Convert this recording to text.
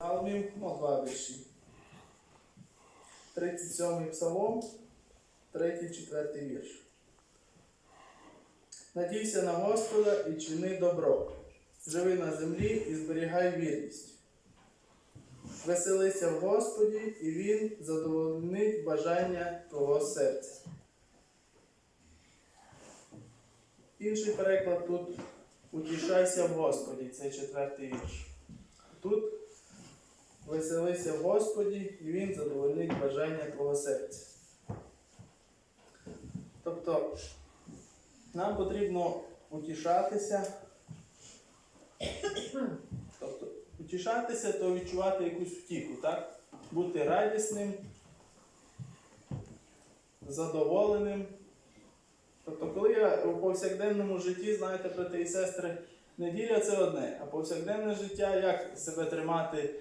Псалмів, ну, два вірші. 37 псалом, 3, 4 вірш. Надійся на Господа і чини добро. Живи на землі і зберігай вірність. Веселися в Господі, і Він задовольнить бажання твого серця. Інший переклад тут утішайся в Господі, це четвертий вірш. Тут веселися в Господі, і Він задовольнить бажання твого серця. Тобто нам потрібно утішатися. Тобто, утішатися то відчувати якусь втіху, так? Бути радісним, задоволеним. Тобто, коли я у повсякденному житті, знаєте, брати і сестри, неділя це одне, а повсякденне життя, як себе тримати